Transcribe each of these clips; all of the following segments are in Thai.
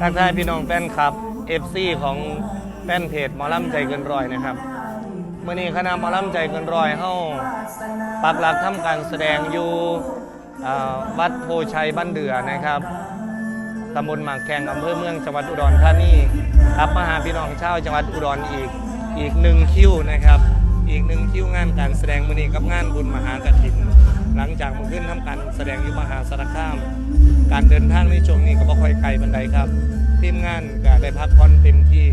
ทักทายพี่น้องแฟนคลับ FC ของแฟนเพจหมอลำใจเกินร้อยนะครับเมื่อนี้คณะหมอลำใจเกินร้อยเฮาปักหลักทำการแสดงอยู่วัดโพชัยบ้านเดือนะครับตำบลหมากแข่งอำเภอเมืองจังหวัดอุดรธานีครับมาหาพี่น้องชาวจังหวัดอุดรอีกอีกหนึ่งคิวนะครับ อีกหนึ่งคิวงานการแสดงมื่อนี้กับงานบุญมหากฐิน ขึ้นทำการแสดงอยู่มหาสารคาม การเดินทางในช่วงนี้ก็บ่ค่อยไกลบันไดครับ ทีมงานก็ได้พักผ่อนเต็มที่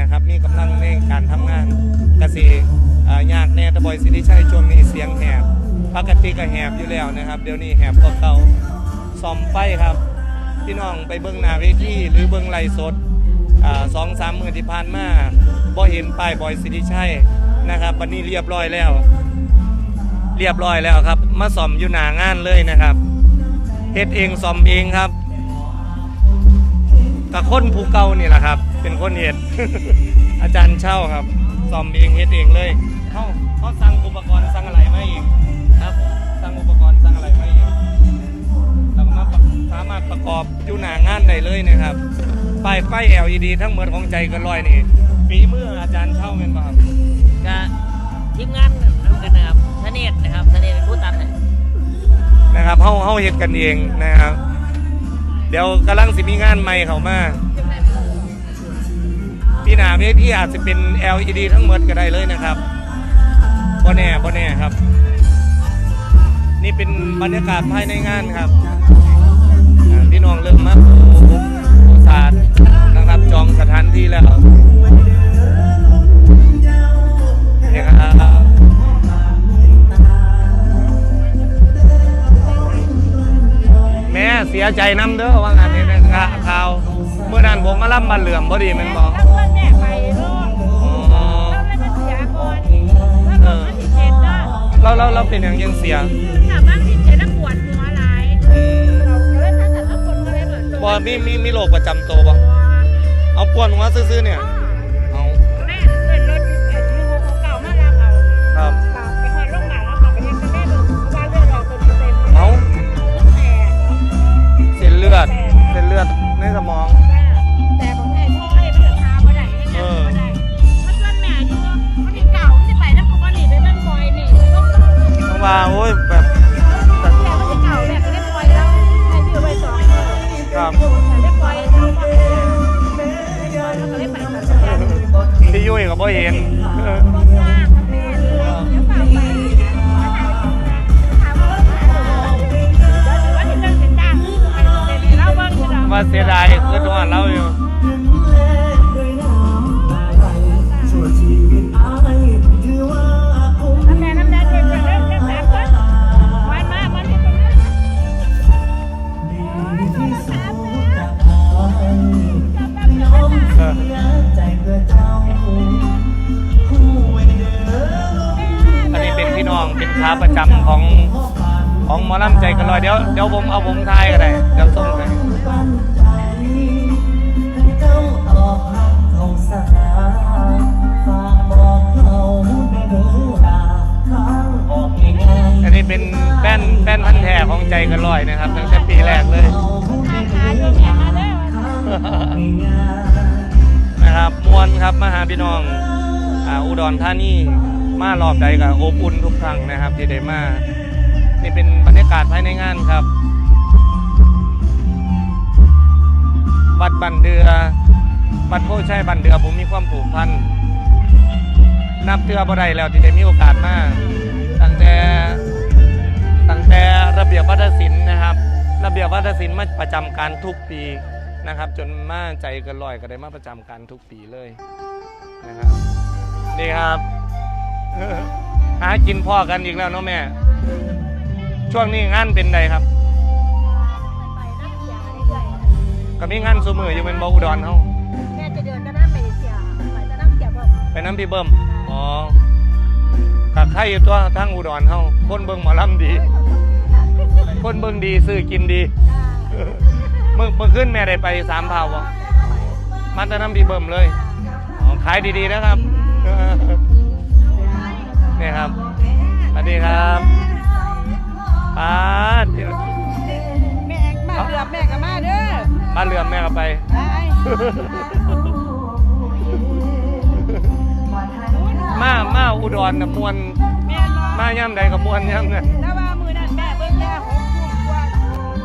นะครับ มีกำลังในการทำงานกสิอ่ายากแน่ตะบอยสิริชัยช่วงนี้เสียงแหบปกติก็แหบอยู่แล้วนะครับ เดี๋ยวนี้แหบก็เก่าซ่อมไฟครับ พี่น้องไปเบิ้องหน้าเวทีหรือเบิ้องไลฟ์สดอ่าสองสามมือที่ผ่านมาบ่เห็นป้ายบอยสิริชัยนะครับวันนี้เรียบร้อยแล้ว เรียบร้อยแล้วครับ มาซ่อมอยู่หน้างานเลยนะครับเฮ็ดเองซ่อมเองครับกับคนภูเก่านี่แหละครับ เป็นคนเฮ็ดอาจารย์เช่าครับซ่อมเองเฮ็ดเองเลยเขาเขาสั่งอุปกรณ์สั่งอะไรมาเองครับผมสั่งอุปกรณ์สั่งอะไรมาเองเราก็มาสามารถประกอบอยู่หน้างานได้เลยนะครับป้ายไฟ LED ทั้งหมดของใจกันลอยนี่ฝีมืออาจารย์เช่าเป็นเปล่าครับก็ทีมงานทำกันนะครับ เนศนะครับทเนศเป็นผู้ตัดให้นะครับเฮาเฮาเฮ็ดกันเองนะครับ เดี๋ยวกำลังสิมีงานใหม่เข้ามาพี่หนาพี่พี่อาจจะเป็น LED ทั้งหมดก็ได้เลยนะครับบ่แน่บ่แน่ครับ นี่เป็นบรรยากาศภายในงานครับอ่าพี่น้องเริ่มมาปูปูศาสตร์นะครับจองสถานที่แล้ว เสียใจน้ำเด้อว่างานนี้นะข่าวเมื่อนั้นผมมาล่ำบันเหลื่อมพอดีแมันบอกแล้วเพื่อนแม่ไปลูกอ๋อ เราไม่ต้องเสียก่อนแล้วก็มันติดเจ็ดเนาะเราเราเราเป็นอย่างยังเสียถามว่าติดเจ็ดแล้วปวดหัวหลายเราก็เลยถ้าแต่ละคนก็เลยเหมือนบ่มีมีมีโรคประจำตัวบ่เอาปวดหัวซื่อๆเนี่ย เอ อันนี้เป็นพี่น้องเป็นขาประจำของของหมอลำใจกันลอยเดี๋ยวเดี๋ยวผมเอาผมทายก็ได้เดี๋ยวส่งให้อันนี้เป็นแป้นแป้นพันแท้ของใจกันลอยนะครับตั้งแต่ปีแรกเลยทางา นะครับมวนครับมาหาพี่น้องอ่าอุดรธานีมารอบใดกับโอบอุ่นทุกครั้งนะครับที่ได้มานี่เป็นบรรยากาศภายในงานครับ วัดบันเดือวัดโพชัยบันเดือผมมีความผูกพันนับเทือบ่ได้แล้วที่ได้มีโอกาสมาตั้งแต่ตั้งแต่ระเบียบวัฒนศิลป์นะครับ ระเบียบวัฒนศิลป์มาประจำการทุกปี นะครับ จนมาใจกันลอยก็ได้มาประจำการทุกปีเลยนะครับ นี่ครับ หากินพ่อกันอีกแล้วเนาะแม่ ช่วงนี้งานเป็นไงครับ ไปน้ำเสียเรื่อยก็มีงานสมืออยู่เป็นบอุดรเฮาๆแม่จะเดินจะน้ำไปเสียไปจะน้ำเสียบ่ไปน้ำพี่เบิ้มอ๋อกักไข่อยู่ตัวทั้งอุดรเฮาคนเบิ่งหมอลำดี คนเบิ่งดีซื้อกินดี เมื่อเมื่อขึ้นแม่ได้ไปสามเผาวะมาแต่น้ำพี่เบิ้มเลยอ๋อขายดีๆนะครับนี่ครับสวัสดีครับป้าดแม่มาเกือบแม่ก็มาเด้อบ้านเรือนแม่ก็ไปไอ้มามาอุดรน่ะมวนแม่รอมาย่ำใดกับมวนย่ำนั่นแต่ว่ามือนั้นแม่เบิ่งแค่หกทุ่มกว่า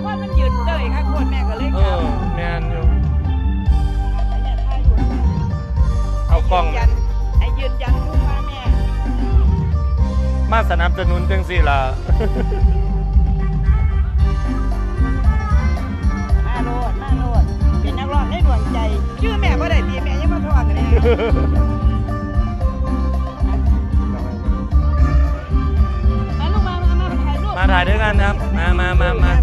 ว่ามันยืนเตยค่ะคนแม่ก็ เลยเอกลัอบแม่นอยู่แม่ถ่ายรูปเอากล้อง ยืนยันให้ยืนยันลูกว่าแม่มาสนับสนุนจังสี่ล่ะ มาโลดมาโลดเป็นนักร้องได้ดวงใจ ชื่อแม่บ่ได้ตีแม่ยังมาทวงกันเลยมาลูกมามามาถ่ายรูปมาถ่ายด้วยกันครับ มามามามา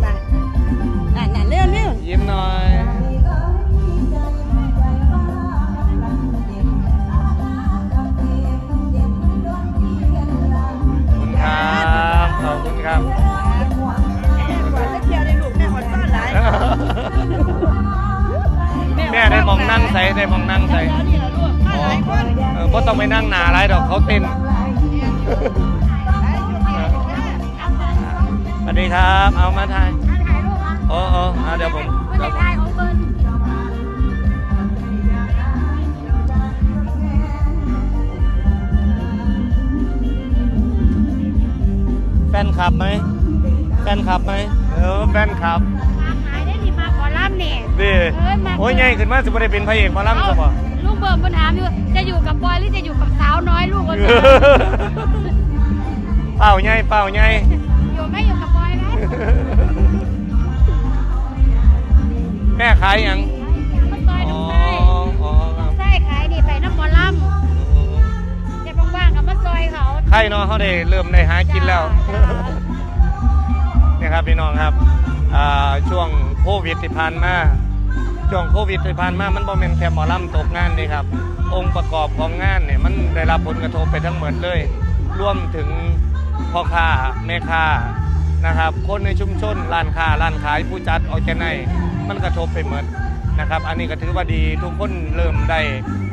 มองนั่งใส่ได้มองนั่งใส่แล้วนี่ล่ะลูกมาหลายคนเออบ่ต้องไปนั่งหนาไรดอกเขาเต้น สวัสดีครับ เอามาถ่ายโอ้โอ้เอาเดี๋ยวผมเดี๋ยวผมแฟนคลับไหมแฟนคลับไหมเออแฟนคลับ ล่ำเนี่ยดิโอ้ยใหญ่ขึ้นมาสิบ่ได้เป็นพระเอกหมาล่ำซะบ่ลูกเบิ่มปัญถามอยู่จะอยู่กับบอยหรือจะอยู่กับสาวน้อยลูกก็เป่าใหญ่เป่าใหญ่ อยู่ไม่อยู่กับบอยไหมแม่ขายหยังมันซอยอ๋อน้ำไส้อ๋อครับไส้ขายนี่ไปน้ำหมอลำเดี๋ยวว่างๆกับมาซอยเขาใครเนาะเขาได้เริ่มได้หากินแล้วเนี่ยครับพี่น้องครับอ่าช่วงโควิดที่ผ่านมา ช่วงโควิดที่ผ่านมามันบ่แม่นแค่หมอลำตกงานนี่ครับ องค์ประกอบของงานเนี่ยมันได้รับผลกระทบไปทั้งหมดเลยรวมถึงพ่อค้าแม่ค้านะครับ คนในชุมชนร้านค้าร้านขายผู้จัดออแกไนมันกระทบไปหมดนะครับ อันนี้ก็ถือว่าดีทุกคนเริ่มได้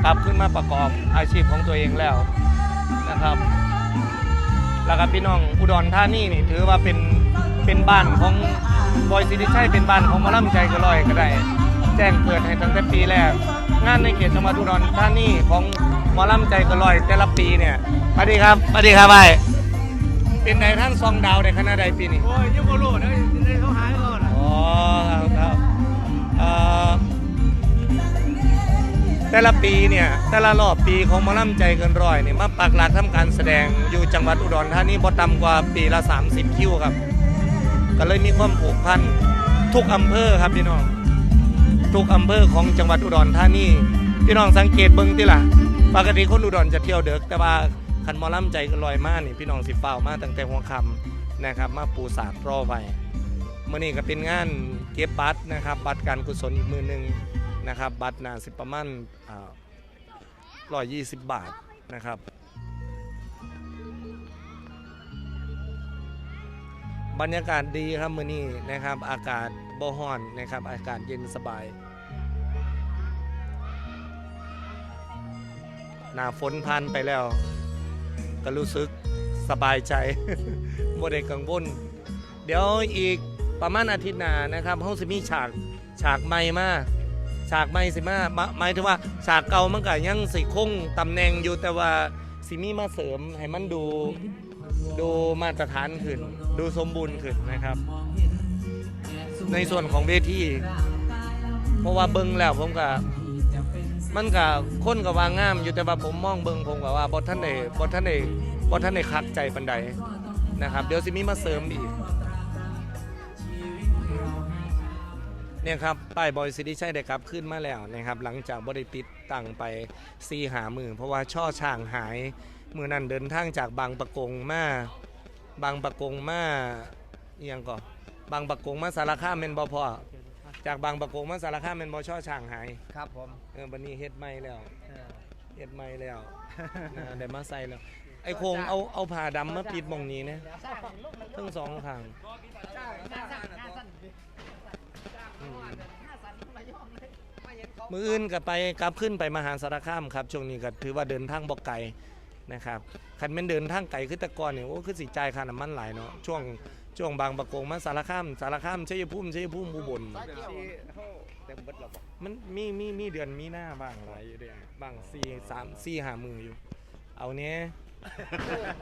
กลับขึ้นมาประกอบอาชีพของตัวเองแล้วนะครับ แล้วก็พี่น้องอุดรธานีนี่ถือว่าเป็นเป็นบ้านของบอยสิริชัยเป็นบ้านของมอลำใจก็ลอยก็ได้ จ้งเกิดให้ตั้งแต่ปีแรก งานในเขตจังหวัดอุดรธานีของหมอลำใจก็ลอยแต่ละปีเนี่ยสวัสดีครับสวัสดีครับไอ้เป็นในท่านซองดาวในคณะใดปีนี้โอ้ยยังโมโลนะได้เขาหายก่อนอ๋อครับครับเอ่อแต่ละปีเนี่ยแต่ละรอบปีของหมอลำใจเกินร้อยเนี่ยมาปักหลักทำการแสดงอยู่จังหวัดอุดรธานีบ่ต่ำกว่าปีละ 30 คิวครับ ก็เลยมีความผูกพันทุกอำเภอครับพี่น้อง ทุกอำเภอของจังหวัดอุดรธานีพี่น้องสังเกตเบิ่งที่ล่ะปกติคนอุดรจะเที่ยวเด็กแต่ว่าคันมอล่ำใจกันลอยมานี่พี่น้องสิเฝ้ามาตั้งแต่หัวค่ำนะครับ มาปูสาดรอไว้มื่อนี้ก็เป็นงานเก็บบัตรนะครับ บัตรการกุศลอีกมือหนึ่งนะครับ บัตรนาสิประมาณร้อยยี่สิบบาทนะครับ บรรยากาศดีครับมื้อนี้นะครับอากาศ บ่ฮ้อนนะครับอากาศเย็นสบาย หน้าฝนผ่านไปแล้ว ก็รู้สึกสบายใจบ่ได้กังวลเดี๋ยวอีกประมาณอาทิตย์หน้านะครับเฮาสิมีฉากฉากใหม่มาฉากใหม่สิมามาหมายถึงว่าฉากเก่ามันก็ยังสิคงตำแหน่งอยู่แต่ว่าสิมีมาเสริมให้มันดูดูมาตรฐานขึ้น ดูสมบูรณ์ขึ้นนะครับ ในส่วนของเวทีเพราะว่าเบิ่งแล้วผมก็มันก็คนก็ว่างงามอยู่แต่ว่าผมมองเบิ่งผมก็ว่าบ่ทันได้บ่ทันได้บ่ทันได้คักใจปานใดนะครับ เดี๋ยวสิมีมาเสริมอีกเนี่ยครับป้ายบอยซิตี้ใช่ได้ครับขึ้นมาแล้วนะครับ หลังจากบริติดตั้งไปซีหามือเพราะว่าช่อช่างหายมือนั้นเดินทางจากบางประกงมาบางประกงมาเอียงก่อน บางประกงมาสารคามเมนบอพอจากบางประกงมาสารคามเมนบอช่อช่างหายครับผมเออบันนี้เฮ็ดไม่แล้วเฮ็ดไม่แล้วนะได้มาใส่แล้ว ไอ้โคงเอาเอาผ้าดำมาปิดหมองนี้นะทั้งสองข้างอืมมืออื่นกับไปกลับขึ้นไปมหาสารคามครับช่วงนี้ก็ถือว่าเดินทางบ่ไกลนะครับคันแม่นเดินทางไกลคือแต่ก่อนเนี่ยโอ้คือสิจ่ายค่าน้ำมันหลายเนาะช่วง ช่วงบางประกงมาสารคามสารคามชัยภูมิชัยภูมิอุบลไปต็มเบิดแล้วบ่มันมีมีมีเดือนมีหน้าบ้างหลายอยู่เดือนบางสี่สามสี่หามืออยู่ เอาเนี้ย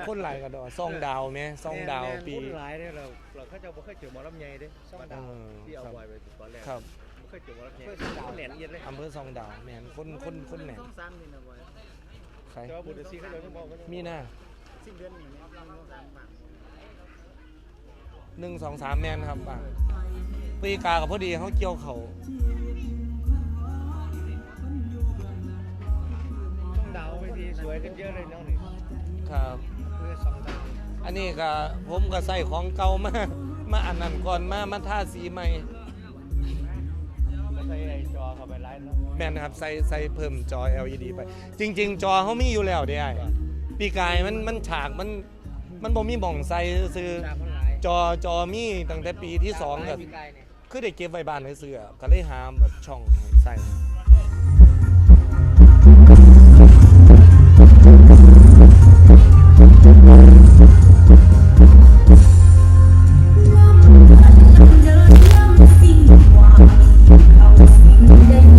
คนหลายกระดอซองดาวไหมซองดาวแม่นปีคนหลายเด้อเราเราเขาเจะบ่เคยเจอหมอลำใหญ่เด้ซ่องดาวเออที่เอาครับบอยไปตอนแรกครับบ่เคยเจอหมอลำใหญ่คนแหลนเอียดเลยอำเภอซองดาวแมนคนคนคนแหนต้องซ้ำนี่นะบอยใครแต่ว่าบุตรซีเขาเลยต้องบอกว่ามีหน้าสิ้นเดือนนี้เนี่ยต้องซ้ำบ้าง หนึ่งสองสามแมนครับบ้างปีกากับพอดีเขาเกี่ยวเขาช่องดาวไปทีสวยขึ้นเยอะเลยเนาะนี่ครับเพื่อช่องดาวอันนี้ก็ผมก็ใส่ของเก่ามามาอันนั้นก่อนมามาทาสีใหม่ก็ใส่ไอ้จอเข้าไปไลฟ์เนาะแม่นครับใส่ใส่เพิ่มจอ LED ไป จริง ๆ จอเขามีอยู่แล้วเด้ไอ้ปีกายมันมันฉากมันมันบ่มีบ่องใส่ซื้อตามคนหลาย จอจอมีตั้งแต่ปีที่สองก็พี่กายเนี่ยคือได้เก็บไว้บ้านไว้ซื้อก็เลยหาแบบช่องให้ใส่พี่น้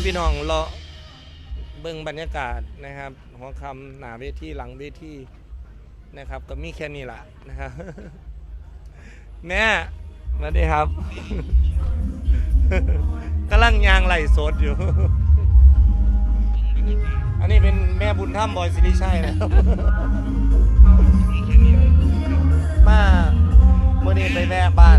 พาพี่น้องเลาะเบิ่งบรรยากาศนะครับหัวคำหน้าเวทีหลังเวทีนะครับ ก็มีแค่นี้แหละนะครับ แม่มาดีครับกำลังยางไหลสดอยู่ อันนี้เป็นแม่บุญธรรมบอยสิริชัยนะครับ มาเมื่อนี้ไปแม่บ้าน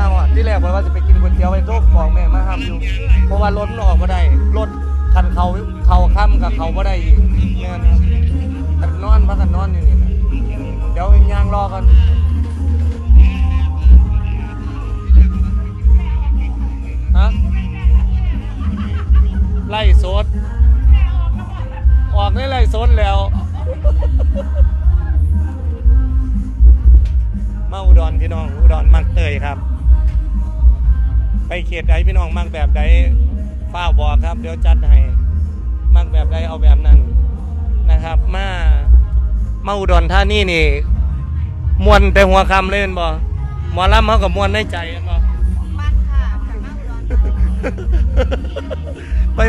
มาว่ะที่แรกว่าจะไปกินก๋วยเตี๋ยวไปโต๊ะบอกแม่มาห้ามอยู่ เพราะว่ารถมันออกมาได้รถคันเขาเขาค้ำกับเขาบ่ได้อีกเนี่ยนแต่นอนพักกันนอนอยู่นี่นะเดี๋ยวย่างรอกันฮะไล่สดออกได้ไล่สดแล้ว มาอุดรพี่น้องอุดรมักเตยครับ ไปเขตใดพี่น้องมักแบบใดฝ้าวบอกครับ เดี๋ยวจัดให้มักแบบใดเอาแบบนั้นนะครับ มามาอุดรท่านี่นี่มวนแต่หัวคำเล่นบ่หมอลำเขากับมวนในใจแม่นบ่บ้านค่ะจากบ้านอุดรไป